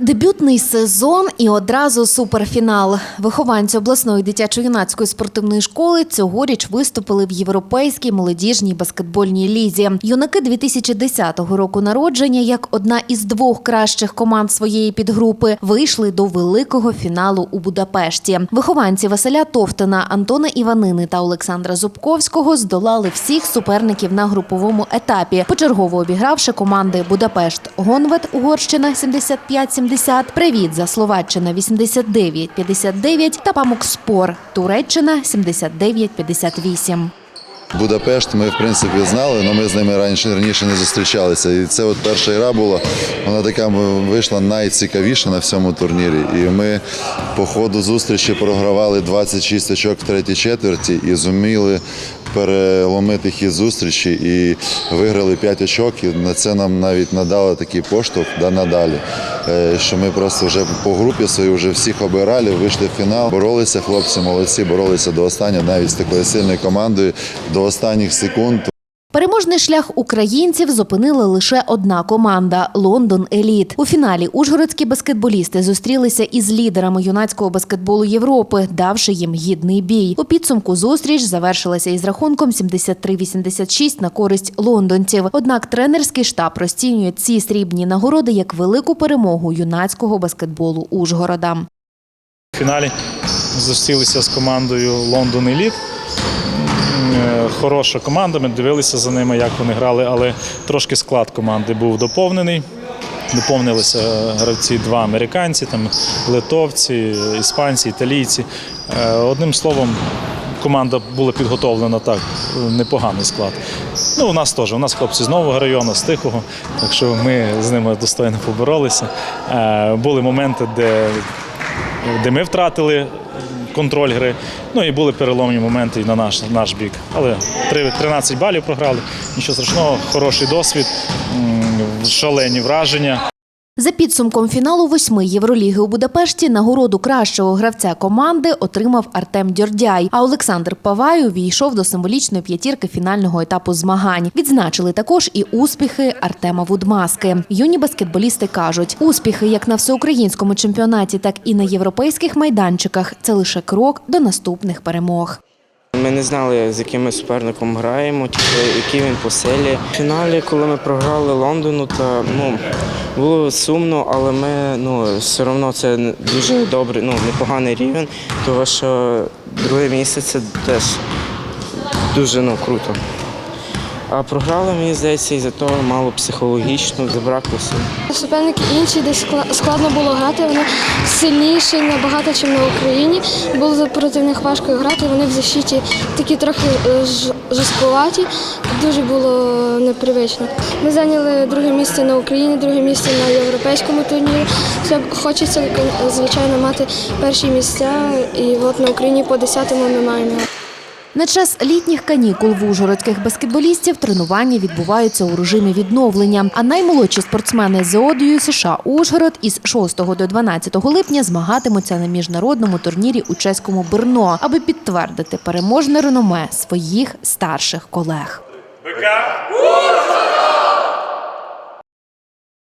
Дебютний сезон і одразу суперфінал. Вихованці обласної дитячо-юнацької спортивної школи цьогоріч виступили в європейській молодіжній баскетбольній лізі. Юнаки 2010 року народження, як одна із двох кращих команд своєї підгрупи, вийшли до великого фіналу у Будапешті. Вихованці Василя Товтина, Антона Іванини та Олександра Зубковського здолали всіх суперників на груповому етапі, почергово обігравши команди Будапешт Гонвет Угорщина 75-70, Привіт за Словаччина 89-59 та Памук Спор Туреччина 79-58. Будапешт ми в принципі знали, але ми з ними раніше раніше не зустрічалися. І це от перша гра була. Вона така вийшла найцікавіша на всьому турнірі. І ми по ходу зустрічі програвали 26 очок в третій четверті і зуміли переломити хід зустрічі і виграли 5 очок. І на це нам навіть надали такий поштовх да, надалі. Е, Що ми просто вже по групі своїй вже всіх обирали, вийшли в фінал, боролися, хлопці молодці, боролися до останнього, навіть з такою сильною командою до останніх секунд. Переможний шлях українців зупинила лише одна команда Лондон Еліт. У фіналі ужгородські баскетболісти зустрілися із лідерами юнацького баскетболу Європи, давши їм гідний бій. У підсумку зустріч завершилася із рахунком 73-86 на користь лондонців. Однак тренерський штаб розцінює ці срібні нагороди як велику перемогу юнацького баскетболу Ужгорода. В фіналі зустрілися з командою Лондон Еліт. Е, Хороша команда, ми дивилися за ними, як вони грали, але трошки склад команди був доповнений. Доповнилися гравці два американці, там литовці, іспанці, італійці. Е, Одним словом, команда була підготовлена так, непоганий склад. Ну, у нас теж. У нас хлопці з нового району, з Тихого, так що ми з ними достойно поборолися. Е, Були моменти, де де ми втратили контроль гри. Ну і були переломні моменти на наш, наш бік. Але три- 13 балів програли. Нічого страшного, хороший досвід, шалені враження. За підсумком фіналу восьми Євроліги у Будапешті нагороду кращого гравця команди отримав Артем Дьордяй. А Олександр Павай увійшов до символічної п'ятірки фінального етапу змагань. Відзначили також і успіхи Артема Вудмаски. Юні баскетболісти кажуть, успіхи як на всеукраїнському чемпіонаті, так і на європейських майданчиках це лише крок до наступних перемог. Ми не знали, з яким ми суперником граємо, типу, який він по силі. В фіналі, коли ми програли Лондону, то ну, було сумно, але ми ну, все одно це дуже добрий, ну, непоганий рівень, тому що друге місце це теж дуже ну, круто. А програли, мені здається, із-за того мало психологічно, забракло сил. Суперники інші, де скла- складно було грати, вони сильніші набагато, ніж на Україні. Було проти них важко грати, вони в защиті такі трохи е, жорсткуваті, дуже було непривично. Ми зайняли друге місце на Україні, друге місце на європейському турнірі. Все хочеться, звичайно, мати перші місця, і от на Україні по десятому ми маємо. На час літніх канікул в ужгородських баскетболістів тренування відбуваються у режимі відновлення. А наймолодші спортсмени з ОДЮ США Ужгород із 6 до 12 липня змагатимуться на міжнародному турнірі у чеському Берно, аби підтвердити переможне реноме своїх старших колег.